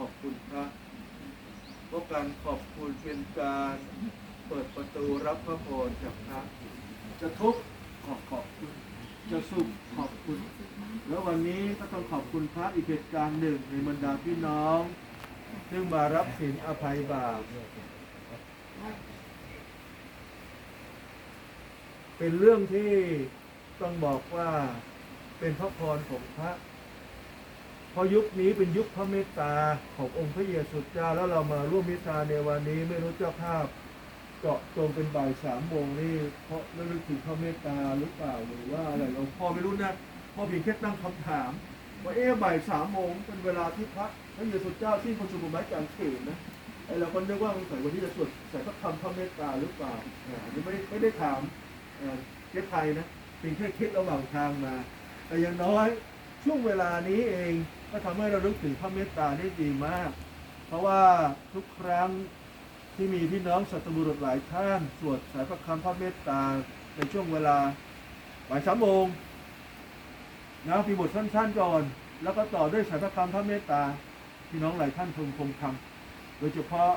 ขอบคุณพระเพราะการขอบคุณเป็นการเปิดประตูรับพระพรจากพระจะทุกข์ขอขอบคุณจะสุขขอบคุณ แล้ววันนี้ก็ต้องขอบคุณพระอีกเหตุการณ์หนึ่งในบรรดาพี่น้อง ซึ่งมารับสินอภัยบาปเป็นเรื่องที่ต้องบอกว่าเป็นพระพรของพระ เพราะยุคนี้เป็นยุคพระเมตตาขององค์พระเยซูเจ้าแล้วเรามาร่วมเมตตาในวันนี้ไม่รู้เจ้าภาพเจาะจงเป็นบ่ายสามโมงนี่เพราะระลึกถึงพระเมตตาหรือเปล่าหรือว่าอะไรเราพอไม่รู้นะพอเพียงแค่ตั้งคำถาม ว่าเอ๊ะบ่ายสามโมงเป็นเวลาที่พระพระเยซูเจ้าที่ประชุมไม้กางเขนนะไอเราก็นึกว่าสงสัยวันที่จะสวดใส่พระคำพระเมตตาหรือเปล่าอ่าอันนี้ไม่ได้ไม่ได้ถามเอ่อเจ๊ไทยนะเพียงแค่คิดระหว่างทางมา แต่อย่างน้อย ช่วงเวลานี้เองก็ทำให้เราลึกถึงพระเมตตาได้ดีมาก เพราะว่าทุกครั้งที่มีพี่น้องสัตบุรุษหลายท่านสวดสายพระคำพระเมตตาในช่วงเวลาบ่ายสามโมงนะมีบทสั้นๆก่อน แล้วก็ต่อด้วยสายพระคำพระเมตตา พี่น้องหลายท่านคงคงทำโดยเฉพาะ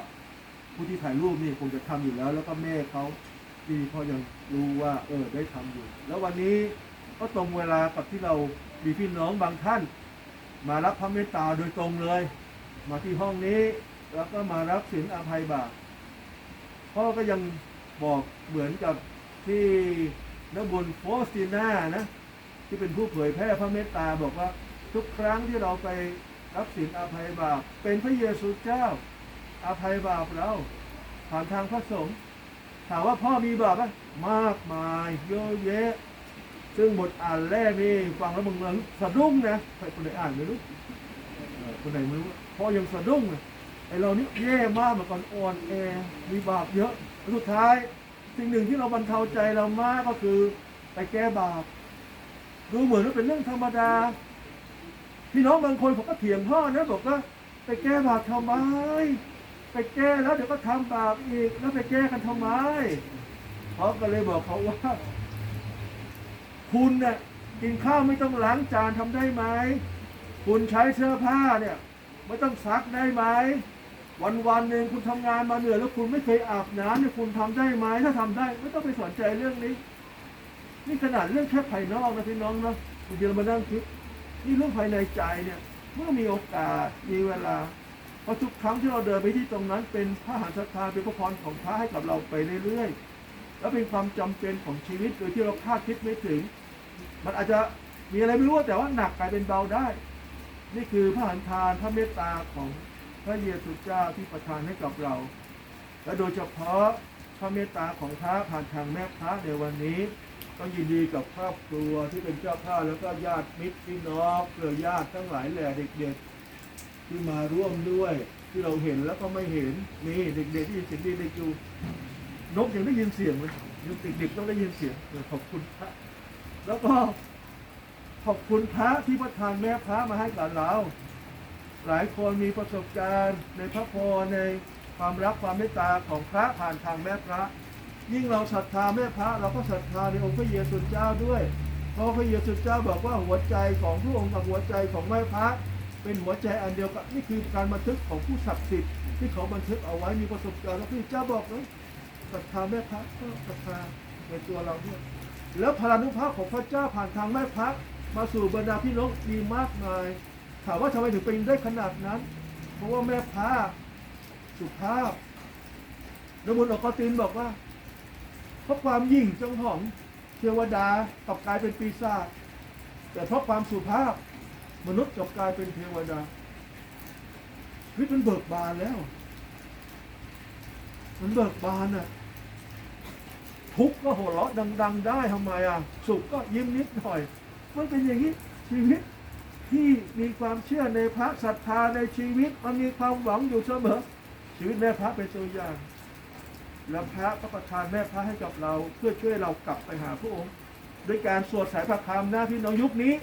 ผู้ที่ถ่ายรูปนี่คงจะทำอยู่แล้ว แล้วก็แม่เขาที่เขายังรู้ว่า เออได้ทำอยู่ แล้ววันนี้ ก็ตรงเวลากับที่เรามีพี่น้องบางท่าน มารับพระเมตตาโดยตรงเลย มาที่ห้องนี้แล้วก็มารับสินอภัยบาปพ่อก็ยังบอกเหมือนกับที่นบุญโฟสติน่านะที่เป็นผู้เผยแพร่พระเมตตาบอกว่าทุกครั้งที่เราไปรับสินอภัยบาปเป็นพระเยซูเจ้าอภัยบาปเราผ่านทางพระสงฆ์ถามว่าพ่อมีบาปไหมมากมายเยอะแยะ ซึ่งบทอ่านแรกนี่ฟังแล้วมึงมันสะดุ้งนะใครคนไหนอ่านไม่รู้คนไหนไม่รู้พ่อยังสะดุ้งเลยไอเรานี่แย่มากเมื่อก่อนอ่อนแอมีบาปเยอะสุดท้ายสิ่งหนึ่งที่เราบรรเทาใจเรามากก็คือไปแก้บาปดูเหมือนว่าเป็นเรื่องธรรมดา พี่น้องบางคนผมก็เถียงพ่อนะบอกว่าไปแก้บาปทำไม ไปแก้แล้วเดี๋ยวก็ทำบาปอีกแล้วไปแก้กันทำไมเขาก็เลยบอกเขาว่า คุณเนี่ยกินข้าวไม่ต้องล้างจานทำได้ไหม คุณใช้เสื้อผ้าเนี่ยไม่ต้องซักได้ไหม วันวันๆหนึ่งคุณทำงานมาเหนื่อยแล้วคุณไม่เคยอาบน้ำเนี่ยคุณทำได้ไหมถ้าทำได้ไม่ต้องไปสนใจเรื่องนี้ นี่ขนาดเรื่องแค่ภายนอกนะพี่น้องเนาะบางทีเรามานั่งคิดนี่เรื่องภายในใจเนี่ยเมื่อมีโอกาสมีเวลาเพราะทุกครั้งที่เราเดินไปที่ตรงนั้น เป็นพระหฤทัทธาเป็นพระพรของพระให้กับเราไปเรื่อยๆ แล้วเป็นความจำเป็นของชีวิตโดยที่เราคาดคิดไม่ถึง มันอาจจะมีอะไรไม่รู้แต่ว่าหนักกลายเป็นเบาได้ นี่คือพระหันทานพระเมตตาของพระเยซูเจ้าที่ประทานให้กับเรา และโดยเฉพาะพระเมตตาของพระผ่านทางแม่พระในวันนี้ต้องยินดีกับครอบครัวที่เป็นเจ้าภาพแล้วก็ญาติมิตรพี่น้องเครือญาติทั้งหลายแหล่เด็กๆที่มาร่วมด้วยที่เราเห็นแล้วก็ไม่เห็นนี่เด็กๆที่ยินเสียงดีได้จูนกยังได้ยินเสียงเลยเด็กๆต้องได้ยินเสียงขอบคุณพระ แล้วก็ขอบคุณพระที่ประทานแม่พระมาให้กับเรา หลายคนมีประสบการณ์ในพระพรในความรักความเมตตาของพระผ่านทางแม่พระ ยิ่งเราศรัทธาแม่พระ เราก็ศรัทธาในองค์พระเยซูเจ้าด้วย เพราะพระเยซูเจ้าบอกว่าหัวใจของพระองค์กับหัวใจของแม่พระ เป็นหัวใจอันเดียวกันนี่คือการบันทึกของผู้ศักดิ์สิทธิ์ที่เขาบันทึกเอาไว้มีประสบการณ์แล้วพระเจ้าบอกนะศรัทธาแม่พระก็ศรัทธาในตัวเราด้วย แล้วพลานุภาพของพระเจ้าผ่านทางแม่พระมาสู่บรรดาพี่น้องมีมากมาย ถามว่าทำไมถึงเป็นได้ขนาดนั้น เพราะว่าแม่พระสุภาพนบุญออกตินบอกว่า เพราะความยิ่งจงหองเทวดากลับกลายเป็นปีศาจแต่เพราะความสุภาพมนุษย์กลับกลายเป็นเทวดาชีวิตมันเบิกบานแล้ว มันเบิกบานอะ ทุกข์ก็หัวเราะดัง ๆ ได้ทำไมอะสุขก็ยิ้มนิดหน่อย มันเป็นอย่างนี้ชีวิตที่มีความเชื่อในพระศรัทธาในชีวิตมันมีความหวังอยู่เสมอ ชีวิตแม่พระเป็นตัวอย่าง แล้วพระก็ประทานแม่พระให้กับเราเพื่อช่วยเรากลับไปหาพระองค์ด้วยการสวดสายพระคำหน้าพี่น้องยุคนี้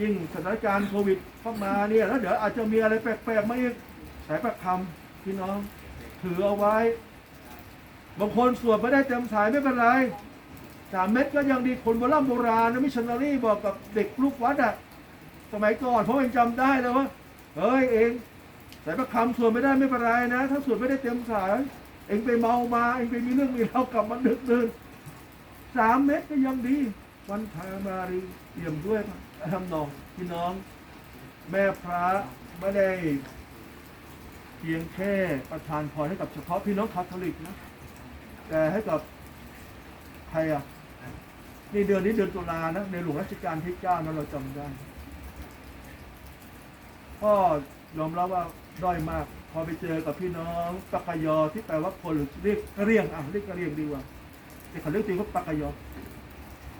ยิ่งสถานการณ์โควิดเข้ามาเนี่ยแล้วเดี๋ยวอาจจะมีอะไรแปลกๆมาอีกสายพระคำพี่น้องถือเอาไว้ บางคนสวดไม่ได้เต็มสายไม่เป็นไรสามเม็ดก็ยังดีคนโบราณโบราณนะมิชชันนารีบอกกับเด็กลูกวัดอะสมัยก่อนผมยังจำได้เลยว่าเฮ้ยเองสายประคำสวดไม่ได้ไม่เป็นไรนะ ถ้าสวดไม่ได้เต็มสาย เองไปเมามาเองไปมีเรื่องมีราวกลับมาดึกเดินสามเม็ดก็ยังดี วันทามารีเตรียมด้วยทำนองพี่น้อง แม่พระไม่ได้เพียงแค่ประทานพรให้กับเฉพาะพี่น้องคาทอลิกนะ แต่ให้กับใครอะนี่เดือนนี้เดือนตุลานะในหลวงรัชกาลที่เก้านะเราจำได้ก็ยอมรับว่าด้อยมาก พอไปเจอกับพี่น้องปากกยอที่แปลว่าคนหรือเรียกกระเรียงอะเรียกกระเรียงดีกว่าแต่เขาเรียกจริงว่าปากกยอ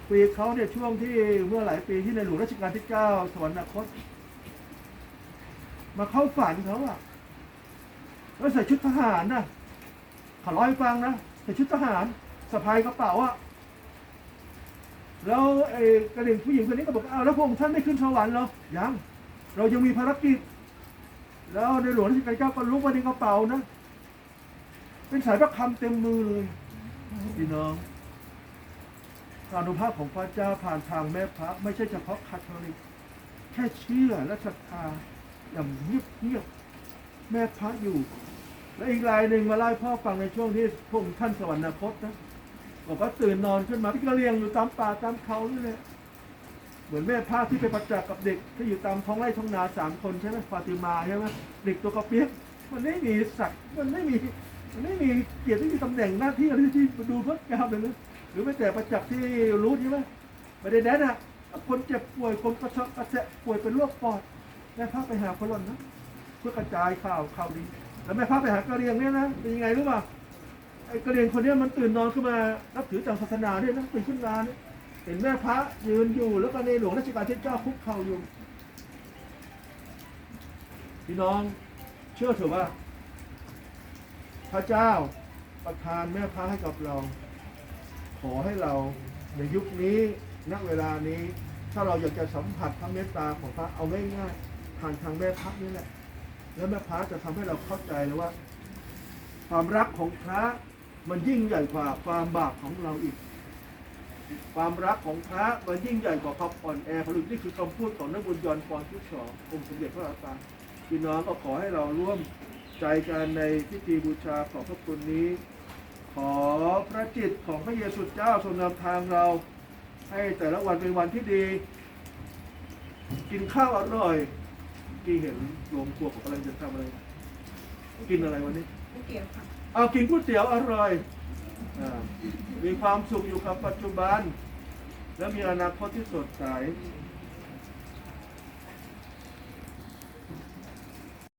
ปีเขาเนี่ยช่วงที่เมื่อหลายปีที่ในหลวงรัชกาลที่เก้าสวรรคต มาเข้าฝันเขาอะแล้วใส่ชุดทหารนะขอร้อยฟังนะ ใส่ชุดทหารสะพายกระเป๋าอะแล้วไอ้กระเด็นผู้หญิงคนนี้ก็บอกอ้าวแล้วพระองค์ท่านไม่ขึ้นสวรรค์เหรอยังเรายังมีภารกิจ แล้วในหลวงรัชกาลที่เก้าก็ลุกมาในกระเป๋านะ เป็นสายพระคำเต็มมือเลยพี่น้องการอนุภาพของพระเจ้าผ่านทางแม่พระ ไม่ใช่เฉพาะคาทอลิกแค่เชื่อและศรัทธาอย่างเงียบเงียบๆแม่พระอยู่ และอีกรายหนึ่งมาเล่าให้พ่อฟังในช่วงที่พระองท่านสวรรคตนะบอกว่าตื่นนอนขึ้นมาพี่ก็เลี้ยงอยู่ตามป่าตามเขานี่แหละเหมือนแม่พระที่ไปประจักษ์กับเด็กที่อยู่ตามท้องไร่ท้องนาสามคนใช่ไหมฟาติมาใช่ไหมเด็กตัวกระเปียกมันไม่มีศักดิ์มันไม่มีมันไม่มีเกียรติไม่มีตำแหน่งหน้าที่อะไรที่ดูเพื่อกามเลยนะหรือไม่แต่ประจักษ์ที่รู้ใช่ไหมไม่ได้แน่นะคนเจ็บป่วยคนกระชากกระแสะป่วยเป็นโรคปอดแม่พระไปหาคนหล่นนะเพื่อกระจายข่าวข่าวดี แล้วแม่พระไปหากระเรียงเนี่ยนะเป็นยังไงรู้ป่ะไอ้กระเรียงคนเนี้ยมันตื่นนอนขึ้นมานับถือทางศาสนาด้วยนะตื่นขึ้นมาเนี่ยเห็นแม่พระยืนอยู่แล้วก็ในหลวงรัชกาลที่เก้าคุกเข่าอยู่พี่น้องเชื่อเถอะว่า พระเจ้าประทานแม่พระให้กับเรา ขอให้เราในยุคนี้ณเวลานี้ ถ้าเราอยากจะสัมผัสพระเมตตาของพระเอาง่ายๆผ่านทางแม่พระนี่แหละ แล้วแม่พระจะทำให้เราเข้าใจเลยว่า ความรักของพระมันยิ่งใหญ่กว่าความบาปของเราอีก ความรักของพระมันยิ่งใหญ่กว่าความอ่อนแอผลึกนี่คือคำพูดของนักบุญยนต์ปอนที่สององค์สมเด็จพระอาจารย์พี่น้องก็ขอให้เราร่วมใจกันในพิธีบูชาของพระคุณนี้ ขอพระจิตของพระเยซูเจ้าทรงนำทางเรา ให้แต่ละวันเป็นวันที่ดี กินข้าวอร่อย ที่เห็นโยมครัวของกำลังจะทำอะไร กินอะไรวันนี้ก๋วยเตี๋ยวค่ะเอากินก๋วยเตี๋ยวอร่อยอามีความสุขอยู่กับปัจจุบัน และมีอนาคตที่สดใส